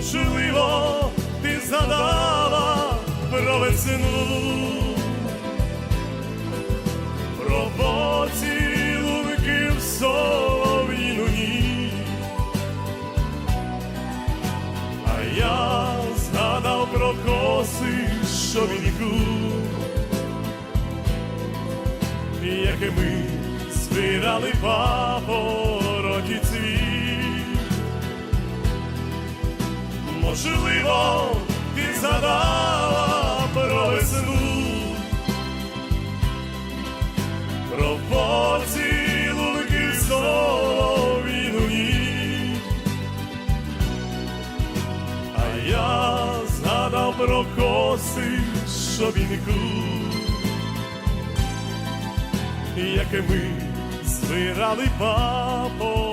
Можливо, ти згадала про весну, про поцілунки в солов'їну ніч. А я згадав про коси, що віку, яке ми збирали папороті Можливо, ти згадала про весну, про поцілунки солов'їну. А я згадав про коси, що вінику, яке ми збирали вік.